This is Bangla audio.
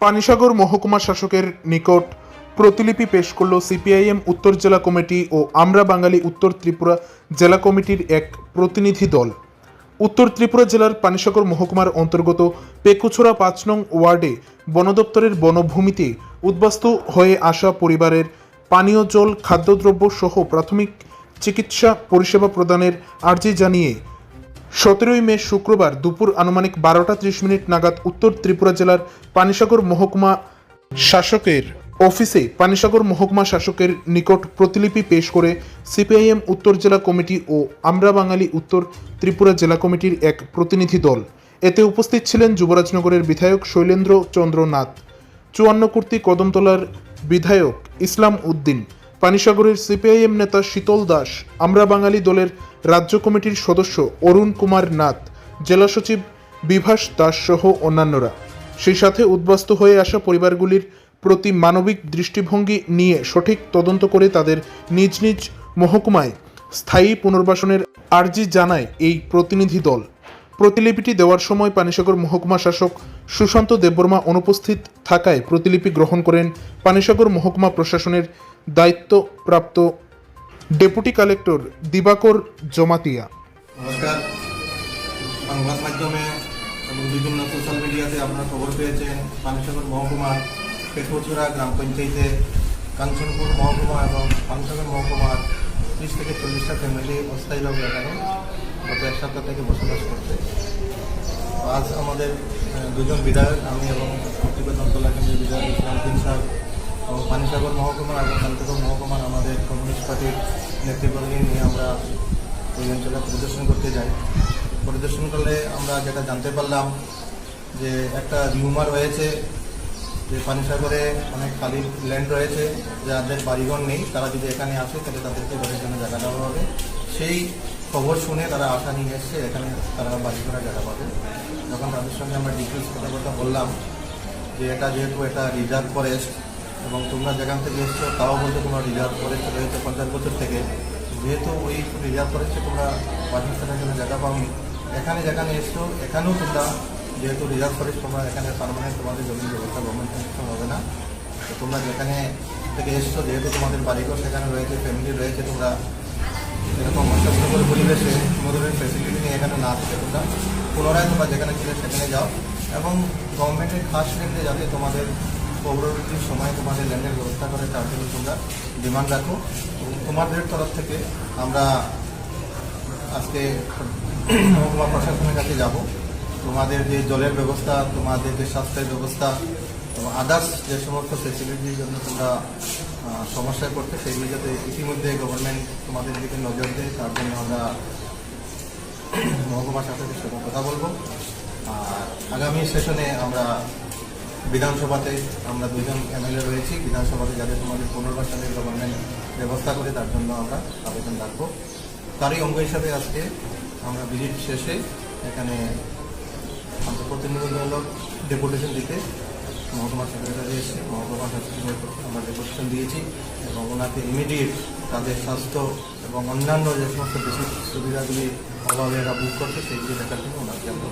পানিসাগর মহকুমা শাসকের নিকট প্রতিলিপি পেশ করল সিপিআইএম উত্তর জেলা কমিটি ও আমরা বাঙালি উত্তর ত্রিপুরা জেলা কমিটির এক প্রতিনিধি দল। উত্তর ত্রিপুরা জেলার পানিসাগর মহকুমার অন্তর্গত পেকুছড়া পাঁচ নং ওয়ার্ডে বন দপ্তরের বনভূমিতে উদ্বাস্তু হয়ে আসা পরিবারের পানীয় জল, খাদ্যদ্রব্য সহ প্রাথমিক চিকিৎসা পরিষেবা প্রদানের আর্জি জানিয়ে সতেরোই মে শুক্রবার দুপুর আনুমানিক বারোটা ত্রিশ মিনিট নাগাদ উত্তর ত্রিপুরা জেলার পানিসাগর মহকুমা শাসকের অফিসে পানিসাগর মহকুমা শাসকের নিকট প্রতিলিপি পেশ করে সিপিআইএম উত্তর জেলা কমিটি ও আমরা বাঙালি উত্তর ত্রিপুরা জেলা কমিটির এক প্রতিনিধি দল। এতে উপস্থিত ছিলেন যুবরাজনগরের বিধায়ক শৈলেন্দ্র চন্দ্র নাথ চুয়ান্ন কর্তৃক কদমতলার বিধায়ক ইসলাম উদ্দিন, পানিসাগরের সিপিআইএম নেতা শীতল দাস, আমরা বাঙালি দলের রাজ্য কমিটির সদস্য অরুণ কুমার নাথ, জেলা সচিব বিভাস দাস সহ অন্যান্যরা। সেই সাথে উদ্বাস্তু হয়ে আসা পরিবারগুলির প্রতি মানবিক দৃষ্টিভঙ্গি নিয়ে সঠিক তদন্ত করে তাদের নিজ নিজ মহকুমায় স্থায়ী পুনর্বাসনের আর্জি জানায় এই প্রতিনিধি দল। প্রতিলিপিটি দেওয়ার সময় পানিসাগর মহকুমা শাসক সুশান্ত দেববর্মা অনুপস্থিত থাকায় প্রতিলিপি গ্রহণ করেন পানিসাগর মহকুমা প্রশাসনের দায়িত্বপ্রাপ্ত ডেপুটি কালেক্টর দিবাকর জমাতিয়া। নমস্কার। সংবাদ মাধ্যমে এবং বিভিন্ন সোশ্যাল মিডিয়াতে আপনারা খবর পেয়েছেন পানিসাগর মহকুমার পেটুচুরা গ্রাম পঞ্চায়েতে কাঞ্চনপুর মহকুমা এবং পানিসাগর মহকুমার ত্রিশ থেকে চল্লিশটা ফ্যামিলি অস্থায়ীভাবে এখানে গত এক সপ্তাহ থেকে বসবাস করছে। আজ আমাদের দুজন বিধায়ক, আমি এবং প্রতিবেদনতলা কেন্দ্রের বিধায়ক ইসলামউদ্দিন পানিসাগর মহকুমা এবং কান্তপুর মহকুমার আমাদের কমিউনিস্ট পার্টির নেতৃবর্গকে নিয়ে আমরা ওই অঞ্চলে পরিদর্শন করতে যাই। পরিদর্শন করলে আমরা যেটা জানতে পারলাম যে একটা রিউমার হয়েছে যে পানিসাগরে অনেক খালি ল্যান্ড রয়েছে যাদের বাড়িঘর নেই, তারা যদি এখানে আসে, তাহলে তাদেরকে ঘরের জন্য জায়গা দেওয়া হবে। সেই খবর শুনে তারা আশা নিয়ে এসছে, এখানে তারা বাড়ি করা জায়গা পাবে। যখন তাদের সঙ্গে আমরা ডিটেলস কথাবার্তা বললাম যে এটা যেহেতু এটা রিজার্ভ ফরেস্ট এবং তোমরা যেখান থেকে এসছো, তাও বলতে তোমরা রিজার্ভ ফরেস্ট রয়েছে পঞ্চাশ বছর থেকে। যেহেতু ওই রিজার্ভ করেছে, তোমরা পাকিস্তানের জন্য জায়গা পাওনি। এখানে যেখানে এসছো, এখানেও তোমরা যেহেতু রিজার্ভ ফরেস্ট তোমরা এখানে পারমানেন্ট তোমাদের জমির ব্যবস্থা গভর্নমেন্ট হবে না। তো তোমরা যেখানে থেকে এসছো, যেহেতু তোমাদের বাড়িঘর সেখানে রয়েছে ফ্যামিলি রয়েছে, তোমরা এরকম অস্বাস্থ্যকর পরিবেশে মধুরের ফ্যাসিলিটি নিয়ে এখানে না থাকে তোমরা পুনরায় তোমরা যেখানে ছিলে সেখানে যাও। এবং গভর্নমেন্টের খাস রেটে যাতে তোমাদের পৌরবর্তী সময় তোমাদের ল্যান্ডের ব্যবস্থা করে তার জন্য তোমরা ডিমান্ড রাখো। এবং তোমাদের তরফ থেকে আমরা আজকে মহকুমা প্রশাসনের কাছে যাব। তোমাদের যে জলের ব্যবস্থা, তোমাদের যে স্বাস্থ্যের ব্যবস্থা এবং আদার্স যে সমস্ত ফেসিলিটির জন্য তোমরা সমস্যায় পড়তে সেগুলি যাতে ইতিমধ্যে গভর্নমেন্ট তোমাদের দিকে নজর দেয়, তার জন্য আমরা মহকুমা শাসকের সাথে কথা বলব। আর আগামী সেশনে আমরা বিধানসভাতে আমরা দুজন এমএলএ রয়েছি। বিধানসভাতে যাতে তোমাদের পুনর্বাসনের গভর্নমেন্ট ব্যবস্থা করে, তার জন্য আমরা আবেদন রাখব। তারই অঙ্গ হিসাবে আজকে আমরা ভিজিট শেষে এখানে প্রতিনিধিমূলক ডেপুটেশন দিতে মহকুমা সেক্রেটারি এসে, মহকুমা শাসকের আমরা ডেপুটেশন দিয়েছি এবং ওনাকে ইমিডিয়েট তাদের স্বাস্থ্য এবং অন্যান্য যে সমস্ত বেসিক সুবিধাগুলি অভাবে এরা বুক করছে সেইগুলি দেখার জন্য ওনাকে আমরা